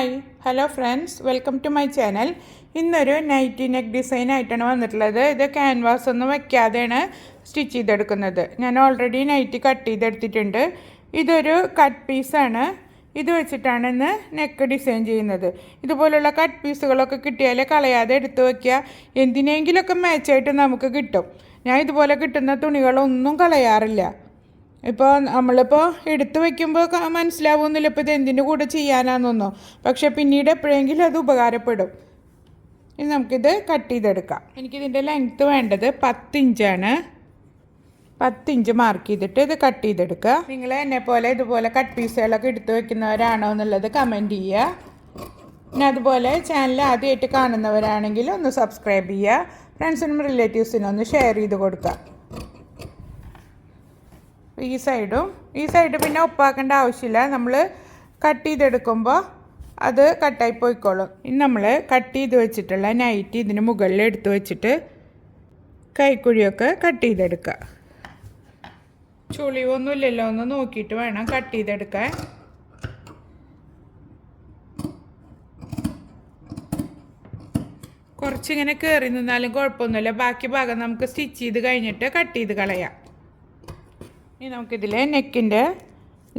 Hi hello friends welcome to my channel. ഇന്നൊരു nighty neck design ആയിട്ടാണ് വന്നിട്ടുള്ളത്. ഇത് ക്യാൻവാസ് ഒന്നും വയ്ക്കാതെയാണ് സ്റ്റിച്ച് ചെയ്തെടുക്കുന്നത്. ഞാൻ ഓൾറെഡി നൈറ്റി കട്ട് ചെയ്തെടുത്തിട്ടുണ്ട്. ഇതൊരു കട്ട് പീസാണ് ഇത് വെച്ചിട്ടാണ് ഇന്ന് നെക്ക് ഡിസൈൻ ചെയ്യുന്നത്. ഇതുപോലുള്ള കട്ട് പീസുകളൊക്കെ കിട്ടിയാൽ കളയാതെ എടുത്ത് വയ്ക്കുക എന്തിനെങ്കിലുമൊക്കെ മാച്ചായിട്ട് നമുക്ക് കിട്ടും. ഞാൻ ഇതുപോലെ കിട്ടുന്ന തുണികളൊന്നും കളയാറില്ല. ഇപ്പോൾ നമ്മളിപ്പോൾ എടുത്തു വയ്ക്കുമ്പോൾ മനസ്സിലാവുന്നില്ല ഇപ്പോൾ ഇത് എന്തിന്റെ കൂടെ ചെയ്യാനാണെന്നൊന്നും പക്ഷെ പിന്നീട് എപ്പോഴെങ്കിലും അത് ഉപകാരപ്പെടും. ഇനി നമുക്കിത് കട്ട് ചെയ്തെടുക്കാം. എനിക്കിതിന്റെ ലെങ്ത്ത് വേണ്ടത് പത്തിഞ്ചാണ്. പത്തിഞ്ച് മാർക്ക് ചെയ്തിട്ട് ഇത് കട്ട് ചെയ്തെടുക്കുക. നിങ്ങൾ എന്നെ പോലെ ഇതുപോലെ കട്ട് പീസുകളൊക്കെ എടുത്തു വെക്കുന്നവരാണോ എന്നുള്ളത് കമന്റ് ചെയ്യുക. പിന്നെ അതുപോലെ ചാനൽ ആദ്യമായിട്ട് കാണുന്നവരാണെങ്കിൽ ഒന്ന് സബ്സ്ക്രൈബ് ചെയ്യുക. ഫ്രണ്ട്സിനും റിലേറ്റീവ്സിനും ഒന്ന് ഷെയർ ചെയ്ത് കൊടുക്കുക. ഈ സൈഡും. ഈ സൈഡ് പിന്നെ ഒപ്പാക്കേണ്ട ആവശ്യമില്ല. നമ്മൾ കട്ട് ചെയ്തെടുക്കുമ്പോൾ അത് കട്ടായി പോയിക്കോളും. ഇനി നമ്മൾ കട്ട് ചെയ്ത് വെച്ചിട്ടുള്ള നൈറ്റ് ഇതിന് മുകളിൽ എടുത്ത് വെച്ചിട്ട് കൈക്കുഴിയൊക്കെ കട്ട് ചെയ്തെടുക്കുക. ചുളിവൊന്നുമില്ലല്ലോ ഒന്ന് നോക്കിയിട്ട് വേണം കട്ട് ചെയ്തെടുക്കാൻ. കുറച്ചിങ്ങനെ കയറി നിന്നാലും കുഴപ്പമൊന്നുമില്ല. ബാക്കി ഭാഗം നമുക്ക് സ്റ്റിച്ച് ചെയ്ത് കഴിഞ്ഞിട്ട് കട്ട് ചെയ്ത് കളയാം. ഇനി നമുക്കിതിൽ നെക്കിന്റെ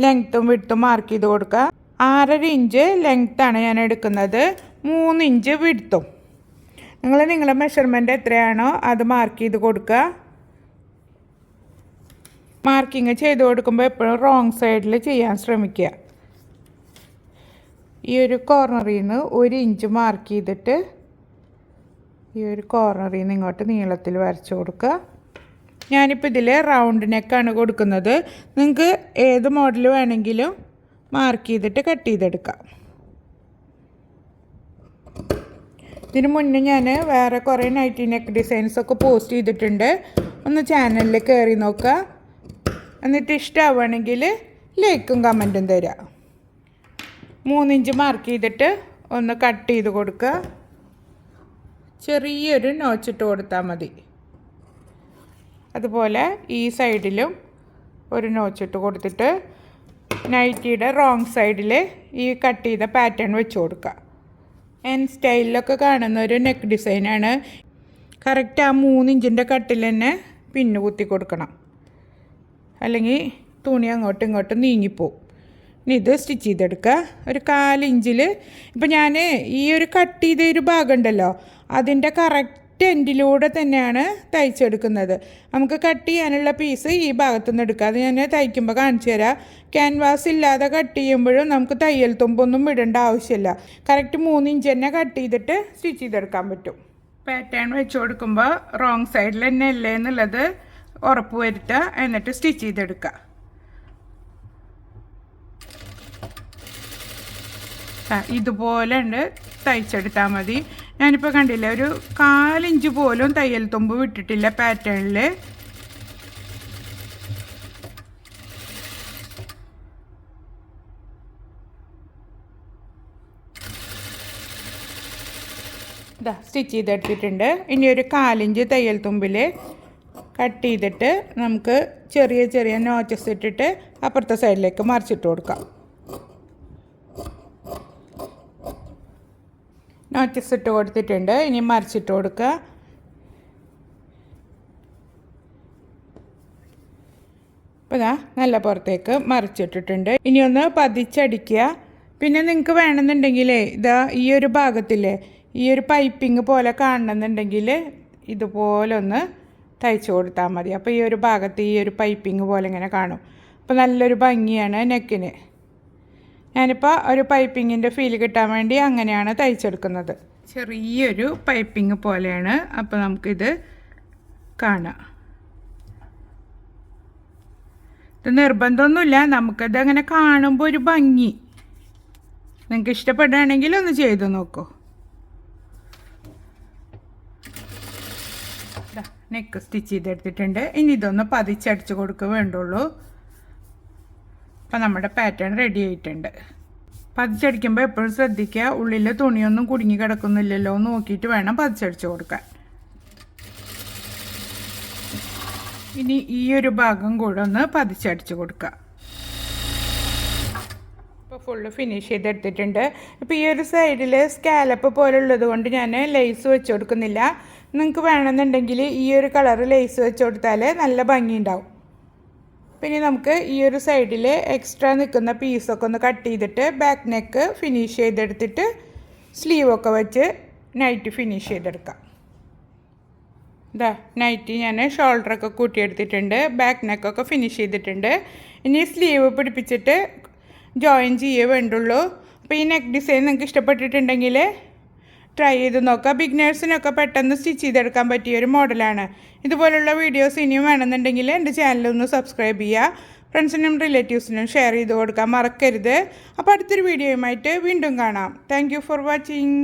ലെങ്ത്തും വിട്ടും മാർക്ക് ചെയ്ത് കൊടുക്കുക ആറര ഇഞ്ച് ലെങ്ത്താണ് ഞാൻ എടുക്കുന്നത്. മൂന്ന് ഇഞ്ച് വിടുത്തും നിങ്ങൾ നിങ്ങളുടെ മെഷർമെന്റ് എത്രയാണോ അത് മാർക്ക് ചെയ്ത് കൊടുക്കുക. മാർക്കിങ് ചെയ്ത് കൊടുക്കുമ്പോൾ എപ്പോഴും റോങ് സൈഡിൽ ചെയ്യാൻ ശ്രമിക്കുക. ഈ ഒരു കോർണറിൽ നിന്ന് ഒരു ഇഞ്ച് മാർക്ക് ചെയ്തിട്ട് ഈ ഒരു കോർണറിൽ നിന്ന് ഇങ്ങോട്ട് നീളത്തിൽ വരച്ച് കൊടുക്കുക. ഞാനിപ്പോൾ ഇതിൽ റൗണ്ട് നെക്കാണ് കൊടുക്കുന്നത്. നിങ്ങൾക്ക് ഏത് മോഡൽ വേണമെങ്കിലും മാർക്ക് ചെയ്തിട്ട് കട്ട് ചെയ്തെടുക്കാം. ഇതിനു മുന്നേ ഞാൻ വേറെ കുറേ നൈറ്റി നെക്ക് ഡിസൈൻസ് ഒക്കെ പോസ്റ്റ് ചെയ്തിട്ടുണ്ട്. ഒന്ന് ചാനലിൽ കയറി നോക്കുക എന്നിട്ട് ഇഷ്ടമാവുകയാണെങ്കിൽ ലൈക്കും കമന്റും തരിക മൂന്നിഞ്ച് മാർക്ക് ചെയ്തിട്ട് ഒന്ന് കട്ട് ചെയ്ത് കൊടുക്കുക ചെറിയൊരു നോച്ചിട്ട് കൊടുത്താൽ മതി. അതുപോലെ ഈ സൈഡിലും ഒരു നോച്ചിട്ട് കൊടുത്തിട്ട് നൈറ്റിയുടെ റോങ് സൈഡിൽ ഈ കട്ട് ചെയ്ത പാറ്റേൺ വെച്ച് കൊടുക്കുക. എൻ സ്റ്റൈലിലൊക്കെ കാണുന്ന ഒരു നെക്ക് ഡിസൈനാണ് കറക്റ്റ് ആ മൂന്നിഞ്ചിന്റെ കട്ടിൽ തന്നെ പിന്നു കുത്തി കൊടുക്കണം. അല്ലെങ്കിൽ തുണി അങ്ങോട്ടും ഇങ്ങോട്ടും നീങ്ങിപ്പോവും. ഇനി ഇത് സ്റ്റിച്ച് ചെയ്തെടുക്കുക. ഒരു കാലിഞ്ചിൽ ഇപ്പം ഞാൻ ഈ ഒരു കട്ട് ചെയ്ത ഒരു ഭാഗം ഉണ്ടല്ലോ അതിന്റെ കറക്റ്റ് എൻഡിലൂടെ തന്നെയാണ് തയ്ച്ചെടുക്കുന്നത്. നമുക്ക് കട്ട് ചെയ്യാനുള്ള പീസ് ഈ ഭാഗത്തുനിന്ന് എടുക്കുക അത് ഞാൻ തയ്ക്കുമ്പോൾ കാണിച്ചു തരാം. ക്യാൻവാസ് ഇല്ലാതെ കട്ട് ചെയ്യുമ്പോഴും നമുക്ക് തയ്യൽ തുമ്പൊന്നും ഇടേണ്ട ആവശ്യമില്ല. കറക്റ്റ് മൂന്ന് ഇഞ്ച് തന്നെ കട്ട് ചെയ്തിട്ട് സ്റ്റിച്ച് ചെയ്തെടുക്കാൻ പറ്റും. പാറ്റേൺ വെച്ച് കൊടുക്കുമ്പോൾ റോങ് സൈഡിൽ തന്നെ അല്ലേ എന്നുള്ളത് ഉറപ്പ് വരുത്തുക. എന്നിട്ട് സ്റ്റിച്ച് ചെയ്തെടുക്കുക. ഇതുപോലെ ഉണ്ട് തയ്ച്ചെടുത്താൽ മതി. ഞാനിപ്പോൾ കണ്ടില്ല ഒരു കാലിഞ്ച് പോലും തയ്യൽ തുമ്പ് വിട്ടിട്ടില്ല പാറ്റേണിൽ. ഇതാ സ്റ്റിച്ച് ചെയ്തെടുത്തിട്ടുണ്ട്. ഇനി ഒരു കാലിഞ്ച് തയ്യൽ തുമ്പിൽ കട്ട് ചെയ്തിട്ട് നമുക്ക് ചെറിയ ചെറിയ നോച്ചസ് ഇട്ടിട്ട് അപ്പുറത്തെ സൈഡിലേക്ക് മറിച്ചിട്ട് കൊടുക്കാം. നോച്ചസ് ഇട്ട് കൊടുത്തിട്ടുണ്ട്. ഇനി മറിച്ചിട്ട് കൊടുക്കുക. അപ്പോൾ ഇതാ നല്ല പുറത്തേക്ക് മറിച്ചിട്ടിട്ടുണ്ട്. ഇനി ഒന്ന് പതിച്ചടിക്കുക. പിന്നെ നിങ്ങൾക്ക് വേണമെന്നുണ്ടെങ്കിലേ ഇതാ ഈ ഒരു ഭാഗത്തില്ലേ ഈ ഒരു പൈപ്പിംഗ് പോലെ കാണണമെന്നുണ്ടെങ്കിൽ ഇതുപോലെ ഒന്ന് തയ്ച്ചു കൊടുത്താൽ മതി. അപ്പോൾ ഈ ഒരു ഭാഗത്ത് ഈ ഒരു പൈപ്പിംഗ് പോലെ ഇങ്ങനെ കാണും. അപ്പോൾ നല്ലൊരു ഭംഗിയാണ് നെക്കിന്. ഞാനിപ്പോൾ ഒരു പൈപ്പിങ്ങിന്റെ ഫീൽ കിട്ടാൻ വേണ്ടി അങ്ങനെയാണ് തയ്ച്ചെടുക്കുന്നത്. ചെറിയൊരു പൈപ്പിംഗ് പോലെയാണ്. അപ്പോൾ നമുക്കിത് കാണാം. ഇത് നിർബന്ധമൊന്നുമില്ല. നമുക്കത് അങ്ങനെ കാണുമ്പോൾ ഒരു ഭംഗി. നിങ്ങൾക്ക് ഇഷ്ടപ്പെടുകയാണെങ്കിൽ ഒന്ന് ചെയ്ത് നോക്കൂ. നെക്ക് സ്റ്റിച്ച് ചെയ്തെടുത്തിട്ടുണ്ട്. ഇനി ഇതൊന്ന് പതിച്ചടിച്ച് കൊടുക്കുക വേണ്ടുള്ളൂ. അപ്പം നമ്മുടെ പാറ്റേൺ റെഡി ആയിട്ടുണ്ട്. പതിച്ചടിക്കുമ്പോൾ എപ്പോഴും ശ്രദ്ധിക്കുക ഉള്ളിൽ തുണിയൊന്നും കുടുങ്ങി കിടക്കുന്നില്ലല്ലോ എന്ന് നോക്കിയിട്ട് വേണം പതിച്ചടിച്ചു കൊടുക്കാൻ. ഇനി ഈ ഒരു ഭാഗം കൂടെ ഒന്ന് പതിച്ചടിച്ചു കൊടുക്കുക. ഇപ്പോൾ ഫുള്ള് ഫിനിഷ് ചെയ്തെടുത്തിട്ടുണ്ട്. ഇപ്പോൾ ഈ ഒരു സൈഡിൽ സ്കാലപ്പ് പോലുള്ളത് കൊണ്ട് ഞാൻ ലേസ് വെച്ച് കൊടുക്കുന്നില്ല. നിങ്ങൾക്ക് വേണമെന്നുണ്ടെങ്കിൽ ഈ ഒരു കളർ ലേസ് വെച്ച് കൊടുത്താൽ നല്ല ഭംഗിയുണ്ടാവും. പിന്നെ നമുക്ക് ഈ ഒരു സൈഡിൽ എക്സ്ട്രാ നിൽക്കുന്ന പീസൊക്കെ ഒന്ന് കട്ട് ചെയ്തിട്ട് ബാക്ക് നെക്ക് ഫിനിഷ് ചെയ്തെടുത്തിട്ട് സ്ലീവൊക്കെ വെച്ച് നൈറ്റ് ഫിനിഷ് ചെയ്തെടുക്കാം. ഇതാ നൈറ്റി ഞാൻ ഷോൾഡറൊക്കെ കൂട്ടിയെടുത്തിട്ടുണ്ട് ബാക്ക് നെക്കൊക്കെ ഫിനിഷ് ചെയ്തിട്ടുണ്ട്. ഇനി സ്ലീവ് പിടിപ്പിച്ചിട്ട് ജോയിൻ ചെയ്യേ വേണ്ടുള്ളൂ. അപ്പോൾ ഈ നെക്ക് ഡിസൈൻ നിങ്ങൾക്ക് ഇഷ്ടപ്പെട്ടിട്ടുണ്ടെങ്കിൽ ട്രൈ ചെയ്ത് നോക്കുക. ബിഗ്നേഴ്സിനൊക്കെ പെട്ടെന്ന് സ്റ്റിച്ച് ചെയ്തെടുക്കാൻ പറ്റിയ ഒരു മോഡലാണ് ഇതുപോലുള്ള വീഡിയോസ് ഇനിയും വേണമെന്നുണ്ടെങ്കിൽ എന്റെ ചാനലൊന്ന് സബ്സ്ക്രൈബ് ചെയ്യുക. ഫ്രണ്ട്സിനും റിലേറ്റീവ്സിനും ഷെയർ ചെയ്ത് കൊടുക്കാൻ മറക്കരുത്. അപ്പോൾ അടുത്തൊരു വീഡിയോയുമായിട്ട് വീണ്ടും കാണാം. Thank for watching